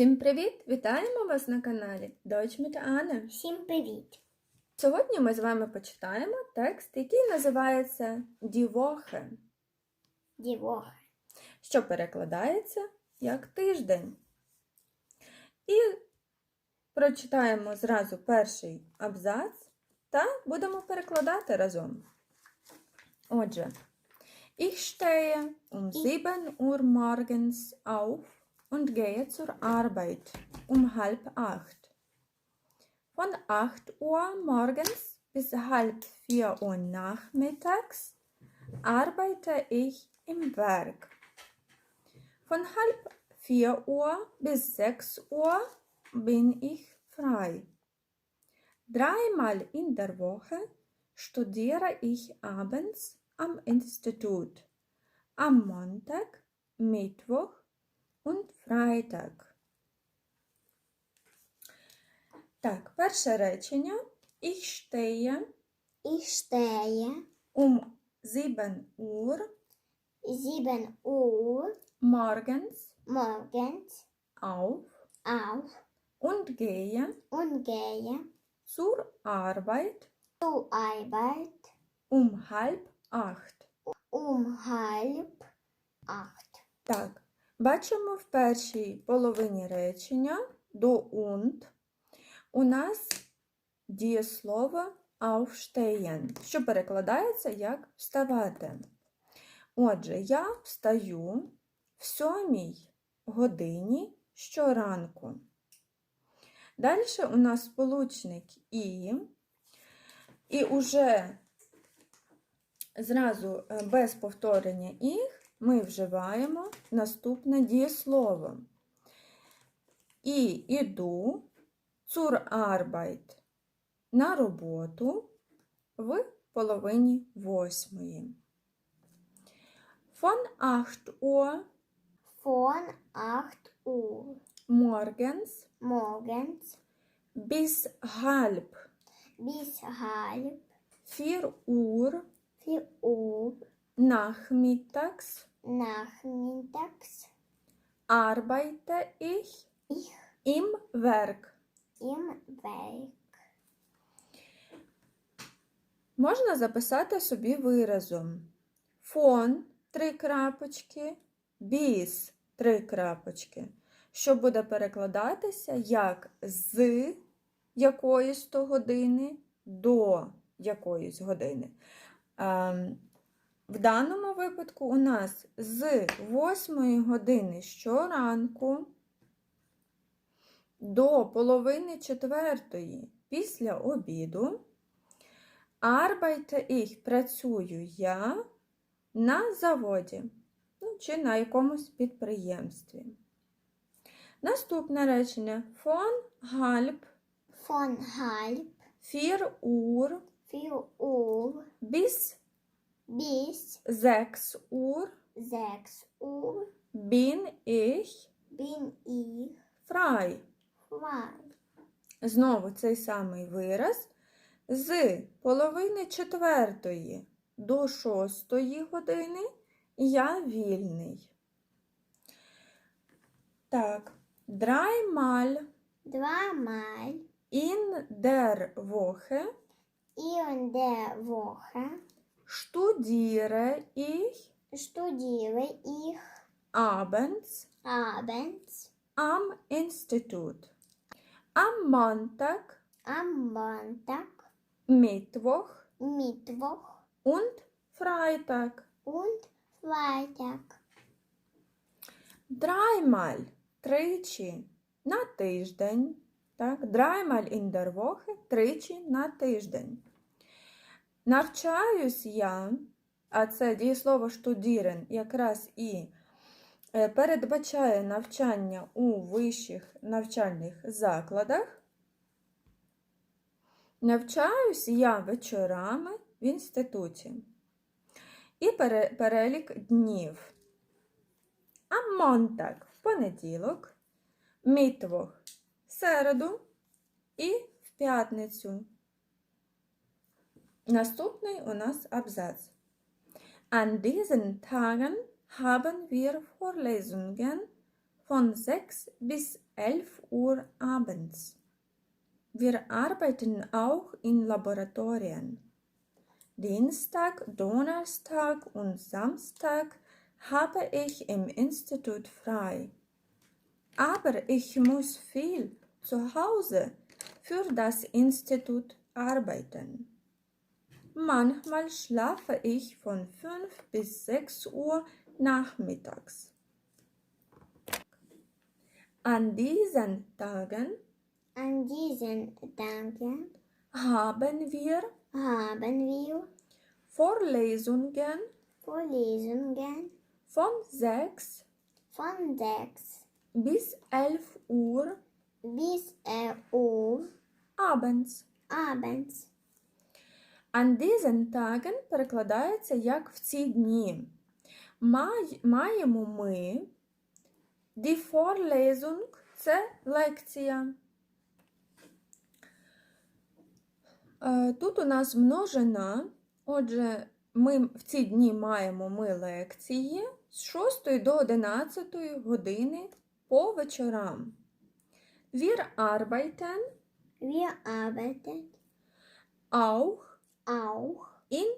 Всім привіт! Вітаємо вас на каналі Deutsch mit Anne. Всім привіт! Сьогодні ми з вами почитаємо текст, який називається Woche, Дівоха. що перекладається як тиждень. І прочитаємо зразу перший абзац та будемо перекладати разом. Отже, Ich stehe um 7 Uhr morgens auf und gehe zur Arbeit um halb acht. Von 8 Uhr morgens bis halb 4 Uhr nachmittags arbeite ich im Werk. Von halb 4 Uhr bis 6 Uhr bin ich frei. Dreimal in der Woche studiere ich abends am Institut. Am Montag, Mittwoch und Freitag. Так, перше речення. Ich stehe Ich stehe um 7 Uhr 7 Uhr morgens morgens auf auf und gehe und gehe zur Arbeit zur Arbeit um halb acht. um halb acht. Так, бачимо в першій половині речення до und у нас дієслово aufstehen, що перекладається як вставати. Отже, я встаю в сьомій годині щоранку. Далі у нас сполучник і, і уже зразу е, без повторення їх ми вживаємо наступне дієслово. І іду zur Arbeit на роботу в половині восьмої. Von 8 Uhr Von 8 Uhr morgens morgens bis halb bis halb 4 Uhr 4 Uhr nachmittags nachmittags arbeite ich ich im Werk. im Werk. Можна записати собі виразом фон три крапочки, біс три крапочки, що буде перекладатися як з якоїсь то години до якоїсь години. В даному випадку у нас з 8 години щоранку до половини четвертої після обіду. Arbeite ich працюю я на заводі ну, чи на якомусь підприємстві. Наступне речення von halb Von halb 4 Uhr 4 Uhr bis bis 6 Uhr 6 Uhr bin ich bin ich frei. frei. Знову цей самий вираз. З половини четвертої до шостої години я вільний. Так, Woche in der Woche studiere ich studiere ich abends abends am Institut. Am Montag, am Montag, Mittwoch Mittwoch und Freitag. und Freitag. Dreimal тричі на тиждень. Так, dreimal in der Woche тричі на тиждень. Навчаюсь я, а це дієслово studieren якраз і е, передбачає навчання у вищих навчальних закладах. Навчаюсь я вечорами в інституті. І перелік днів. А Монтак в понеділок, Мітвох в середу і в п'ятницю. Наступний у нас абзац. An diesen Tagen haben wir Vorlesungen von 6 bis 11 Uhr abends. Wir arbeiten auch in Laboratorien. Dienstag, Donnerstag und Samstag habe ich im Institut frei. Aber ich muss viel zu Hause für das Institut arbeiten. Manchmal schlafe ich von 5 bis 6 Uhr nachmittags. An diesen Tagen An diesen Tagen haben wir haben wir Vorlesungen Vorlesungen von 6 von 6 bis 11 Uhr bis 11 Uhr abends. abends. An diesen таген перекладається як в ці дні. Маємо ми Die Vorlesung – це лекція. Е, Тут у нас множина. Отже, ми в ці дні маємо ми лекції з 6 до 11 години по вечорам. Wir arbeiten Wir arbeiten auch auch in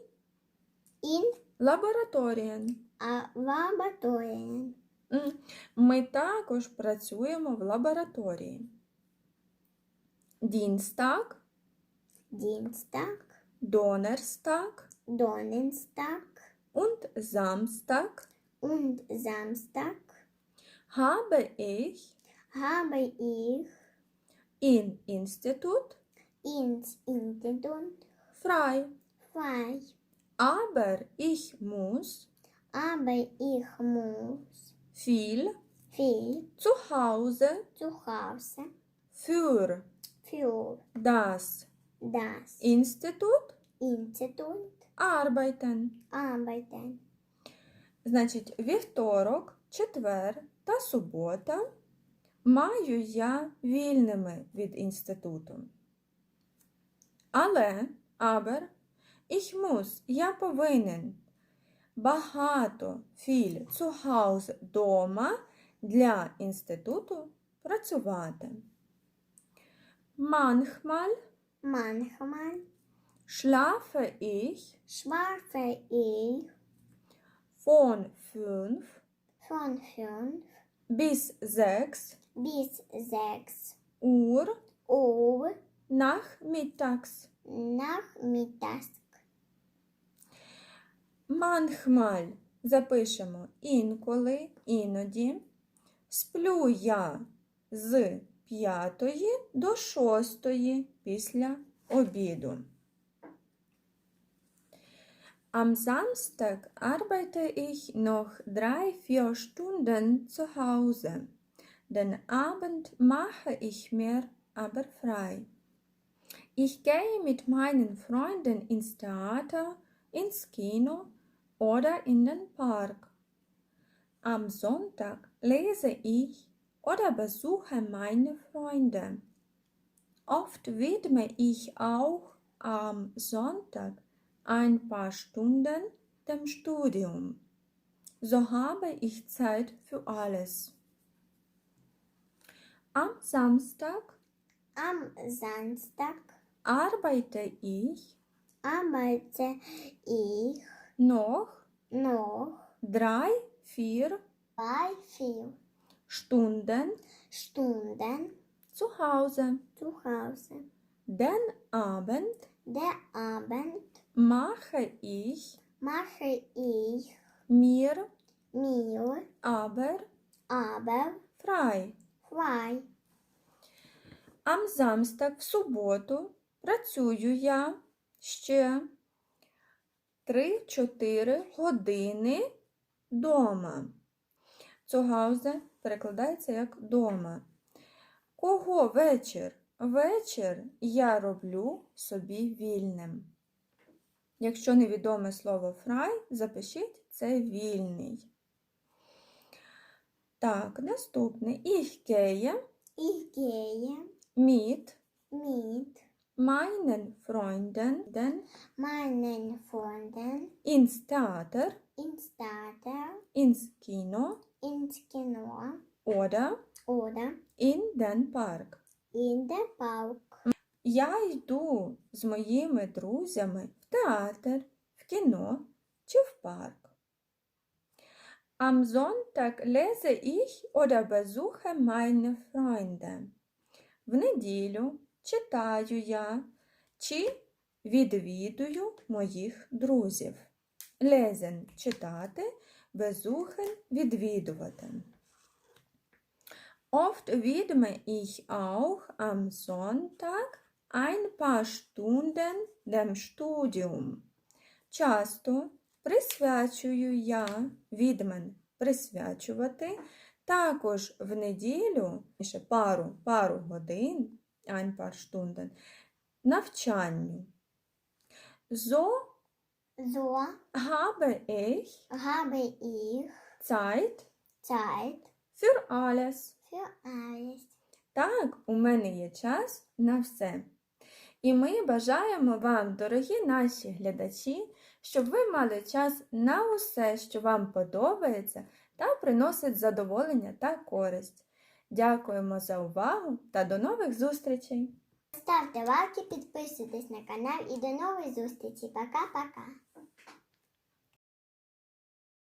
in Laboratorien. a- Laboratorien. М, Ми також працюємо в лабораторії. Dienstag, Dienstag, Donnerstag Donnerstag und Samstag und Samstag habe ich habe ich im Institut ins Institut frei. frei, Aber ich muss aber ich muss viel viel zu Hause zu Hause für für das das Institut Institut arbeiten. arbeiten. Значить, вівторок, четвер та субота маю я вільними від інституту. Але, aber, ich muss, я повинен багато філь zu Hause дома для інституту працювати. Manchmal Manchmal schlafe ich schlafe ich von 5 von 5 bis 6 bis 6 Uhr Uhr nachmittags. Nachmittags. Manchmal запишемо інколи, іноді. Сплю я з 5 до 6 після обіду. Am Samstag arbeite ich noch drei, vier Stunden zu Hause. Den Abend mache ich mir aber frei. Ich gehe mit meinen Freunden ins Theater, ins Kino oder in den Park. Am Sonntag lese ich oder besuche meine Freunde. Oft widme ich auch am Sonntag ein paar Stunden dem Studium. So habe ich Zeit für alles. Am Samstag Am Samstag arbeite ich arbeite ich noch noch drei, vier bei vier Stunden Stunden zu Hause. zu Hause. Den Abend Der Abend mache ich mache ich mir mir aber aber frei. frei. Samstag в суботу працюю я ще 3-4 години дома. Hause перекладається як дома. Кого вечір? Вечір я роблю собі вільним. Якщо невідоме слово фрай, запишіть це вільний. Так, наступне. Ich gehe mit mit meinen Freunden meinen Freunden ins Theater, ins Theater, ins Kino ins Kino oder oder in den Park. in der Park. Я йду з моїми друзями в театр, в кіно чи в парк. Am Sonntag lese ich oder besuche meine Freunde. В неділю читаю я чи відвідую моїх друзів. Lesen – читати, besuchen – відвідувати. Oft widme ich auch am Sonntag ein paar Stunden dem Studium. Часто присвячую я відмен присвячувати також в неділю ще пару, пару годин, ein paar Stunden, навчанню. So So habe ich habe ich Zeit Zeit für alles. für alles. Так, у мене є час на все. І ми бажаємо вам, дорогі наші глядачі, щоб ви мали час на усе, що вам подобається та приносить задоволення та користь. Дякуємо за увагу та до нових зустрічей! Ставте лайки, підписуйтесь на канал і до нової зустрічі. Пока-пока.